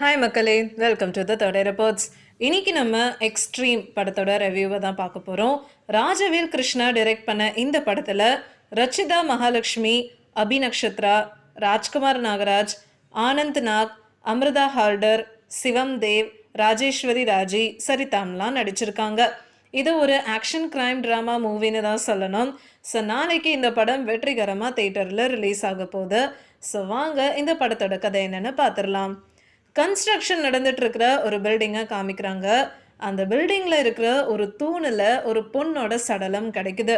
Hi மக்களே. Welcome to the third reports இன்னைக்கு நம்ம எக்ஸ்ட்ரீம் படத்தோட ரிவ்யூவை தான் பார்க்க போகிறோம் ராஜவேல் கிருஷ்ணா டைரக்ட் பண்ண இந்த படத்தில் ரச்சிதா மகாலட்சுமி அபிநக்ஷத்ரா ராஜ்குமார் நாகராஜ் ஆனந்த் நாக் அமிர்தா ஹால்டர் சிவம் தேவ் ராஜேஸ்வரி ராஜி சரிதாம்லாம் நடிச்சிருக்காங்க. இது ஒரு ஆக்ஷன் கிரைம் ட்ராமா மூவின்னு தான் சொல்லணும். ஸோ நாளைக்கு இந்த படம் வெற்றிகரமாக தேட்டரில் ரிலீஸ் ஆக போகுது. ஸோ வாங்க இந்த படத்தோட கதை என்னென்னு பார்த்துடலாம். கன்ஸ்ட்ரக்ஷன் நடந்துட்டு இருக்கிற ஒரு பில்டிங்கை காமிக்கிறாங்க. அந்த பில்டிங்கில் இருக்கிற ஒரு தூணில் ஒரு பொண்ணோட சடலம் கிடைக்குது.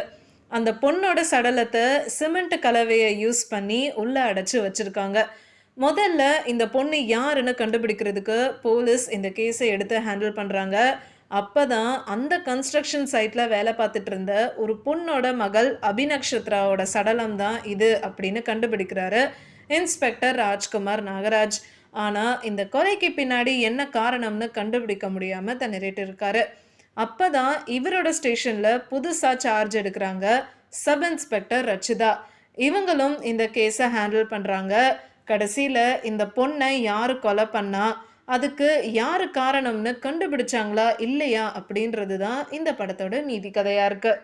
அந்த பொண்ணோட சடலத்தை சிமெண்ட் கலவையை யூஸ் பண்ணி உள்ளே அடைச்சி வச்சுருக்காங்க. முதல்ல இந்த பொண்ணு யாருன்னு கண்டுபிடிக்கிறதுக்கு போலீஸ் இந்த கேஸை எடுத்து ஹேண்டில் பண்ணுறாங்க அப்போ தான் அந்த கன்ஸ்ட்ரக்ஷன் சைட்டில் வேலை பார்த்துட்டு இருந்த ஒரு பொண்ணோட மகள் அபிநக்ஷத்ராவோட சடலம் தான் இது அப்படின்னு கண்டுபிடிக்கிறாரு இன்ஸ்பெக்டர் ராஜ்குமார் நாகராஜ். ஆனால் இந்த கொலைக்கு பின்னாடி என்ன காரணம்னு கண்டுபிடிக்க முடியாமல் தன்னிட்டு இருக்காரு. அப்போ தான் இவரோட ஸ்டேஷனில் புதுசாக சார்ஜ் எடுக்கிறாங்க சப் இன்ஸ்பெக்டர் ரச்சிதா. இவங்களும் இந்த கேஸை ஹேண்டில் பண்ணுறாங்க கடைசியில் இந்த பொண்ணை யார் கொலை பண்ணா அதுக்கு யார் காரணம்னு கண்டுபிடிச்சாங்களா இல்லையா அப்படின்றது தான் இந்த படத்தோட நீதி கதையாக இருக்குது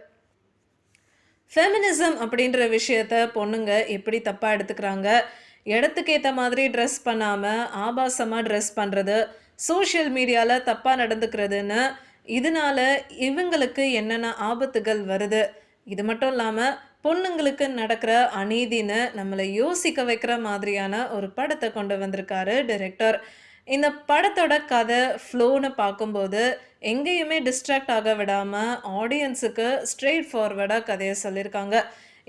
ஃபெமினிசம் அப்படின்ற விஷயத்த பொண்ணுங்க எப்படி தப்பாக எடுத்துக்கிறாங்க? இடத்துக்கு ஏற்ற மாதிரி ட்ரெஸ் பண்ணாமல் ஆபாசமாக ட்ரெஸ் பண்ணுறது சோஷியல் மீடியாவில் தப்பாக நடந்துக்கிறதுன்னு இதனால இவங்களுக்கு என்னென்ன ஆபத்துகள் வருது? இது மட்டும் இல்லாமல் பொண்ணுங்களுக்கு நடக்கிற அநீதின்னு நம்மளை யோசிக்க வைக்கிற மாதிரியான ஒரு படத்தை கொண்டு வந்திருக்காரு டைரக்டர் இந்த படத்தோட கதை ஃப்ளோன்னு பார்க்கும்போது எங்கேயுமே டிஸ்ட்ராக்ட் ஆக விடாமல் ஆடியன்ஸுக்கு ஸ்ட்ரெயிட் ஃபார்வர்டாக கதையை சொல்லியிருக்காங்க.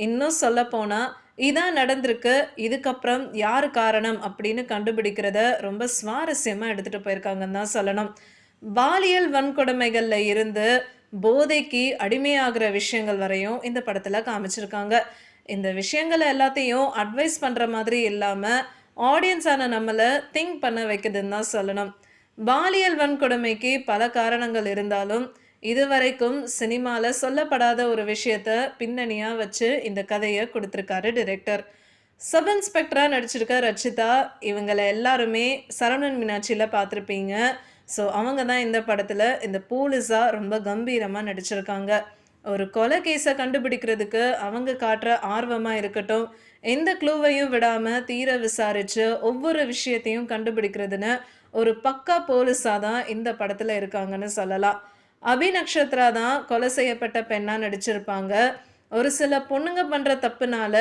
இன்னும் சொல்லப்போனால் இதான் நடந்திருக்கு. இதுக்கப்புறம் யார் காரணம் அப்படின்னு கண்டுபிடிக்கிறத ரொம்ப சுவாரஸ்யமாக எடுத்துகிட்டு போயிருக்காங்கன்னு தான் சொல்லணும். பாலியல் வன்கொடுமைகளில் இருந்து போதைக்கு அடிமையாகிற விஷயங்கள் வரையும் இந்த படத்தில் காமிச்சிருக்காங்க. இந்த விஷயங்கள் எல்லாத்தையும் அட்வைஸ் பண்ணுற மாதிரி இல்லாமல் ஆடியன்ஸான நம்மளை திங்க் பண்ண வைக்குதுன்னு தான் சொல்லணும். பாலியல் வன்கொடுமைக்கு பல காரணங்கள் இருந்தாலும் இதுவரைக்கும் சினிமாவில் சொல்லப்படாத ஒரு விஷயத்த பின்னணியாக வச்சு இந்த கதையை கொடுத்துருக்காரு டிரெக்டர் சப் இன்ஸ்பெக்டராக நடிச்சிருக்க ரச்சிதா இவங்களை எல்லாருமே சரவணன் மீனாட்சியில் பார்த்துருப்பீங்க. ஸோ அவங்க தான் இந்த படத்தில் இந்த போலீஸாக ரொம்ப கம்பீரமாக நடிச்சிருக்காங்க. ஒரு கொலை கேஸை கண்டுபிடிக்கிறதுக்கு அவங்க காட்டுற ஆர்வமாக இருக்கட்டும் எந்த க்ளூவையும் விடாமல் தீர விசாரித்து ஒவ்வொரு விஷயத்தையும் கண்டுபிடிக்கிறதுன்னு ஒரு பக்கா போலீஸாக தான் இந்த படத்தில் இருக்காங்கன்னு சொல்லலாம். அபி நக்ஷத்ரா தான் கொலை செய்யப்பட்ட பெண்ணாக நடிச்சிருப்பாங்க. ஒரு சில பொண்ணுங்க பண்ணுற தப்புனால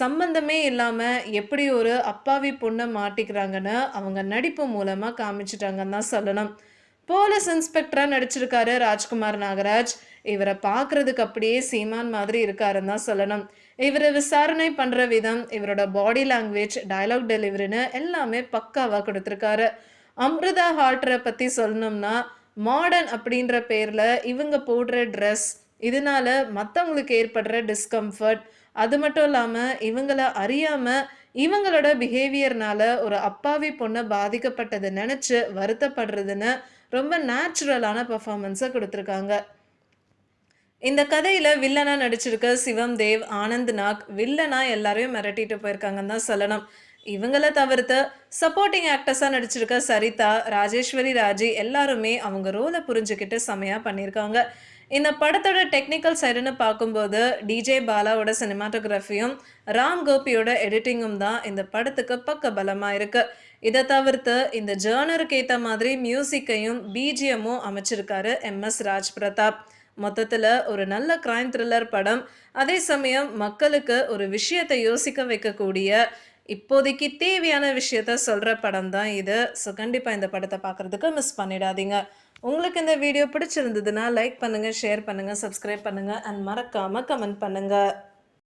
சம்பந்தமே இல்லாமல் எப்படி ஒரு அப்பாவி பொண்ணை மாட்டிக்கிறாங்கன்னு அவங்க நடிப்பு மூலமாக காமிச்சிட்டாங்கன்னு தான் சொல்லணும். போலீஸ் இன்ஸ்பெக்டராக நடிச்சிருக்காரு ராஜ்குமார் நாகராஜ். இவரை பார்க்குறதுக்கு அப்படியே சீமான் மாதிரி இருக்காருன்னு தான் சொல்லணும். இவர் விசாரணை பண்ணுற விதம் இவரோட பாடி லாங்குவேஜ் டைலாக் டெலிவரின்னு எல்லாமே பக்காவாக கொடுத்துருக்காரு. அம்ருதா ஹால்டரை பற்றி சொல்லணும்னா மாடர்ன் அப்படின்ற பேரில் இவங்க போடுற ட்ரெஸ் இதனால மற்றவங்களுக்கு ஏற்படுற டிஸ்கம்ஃபர்ட் அது மட்டும் இல்லாமல் இவங்கள அறியாமல் இவங்களோட பிஹேவியர்னால ஒரு அப்பாவி பொண்ணை பாதிக்கப்பட்டதை நினச்சி வருத்தப்படுறதுன்னு ரொம்ப நேச்சுரலான பர்ஃபார்மன்ஸை கொடுத்துருக்காங்க. இந்த கதையில் வில்லனாக நடிச்சிருக்க சிவம் தேவ் ஆனந்த் நாக் வில்லனா எல்லாரையும் மிரட்டிட்டு போயிருக்காங்கன்னு தான் சொல்லணும். இவங்கள தவிர்த்து சப்போர்ட்டிங் ஆக்டர்ஸாக நடிச்சிருக்க சரிதா ராஜேஸ்வரி ராஜி எல்லாருமே அவங்க ரோலை புரிஞ்சுக்கிட்டு செமையாக பண்ணியிருக்காங்க. இந்த படத்தோட டெக்னிக்கல் சைடுன்னு பார்க்கும்போது டிஜே பாலாவோட சினிமாட்டோகிராஃபியும் ராம் கோபியோட எடிட்டிங்கும் தான் இந்த படத்துக்கு பக்க பலமாக இருக்கு. இதை தவிர்த்து இந்த ஜேர்னருக்கு ஏற்ற மாதிரி மியூசிக்கையும் பிஜிஎம்மும் அமைச்சிருக்காரு எம் எஸ் ராஜ் பிரதாப் மொத்தத்தில் ஒரு நல்ல கிரைம் த்ரில்லர் படம். அதே சமயம் மக்களுக்கு ஒரு விஷயத்தை யோசிக்க வைக்கக்கூடிய இப்போதைக்கு தேவையான விஷயத்த சொல்கிற படம் தான் இது. ஸோ கண்டிப்பாக இந்த படத்தை பார்க்குறதுக்கு மிஸ் பண்ணிடாதீங்க. உங்களுக்கு இந்த வீடியோ பிடிச்சிருந்ததுன்னா லைக் பண்ணுங்கள் ஷேர் பண்ணுங்கள் சப்ஸ்கிரைப் பண்ணுங்கள் அண்ட் மறக்காமல் கமெண்ட் பண்ணுங்கள்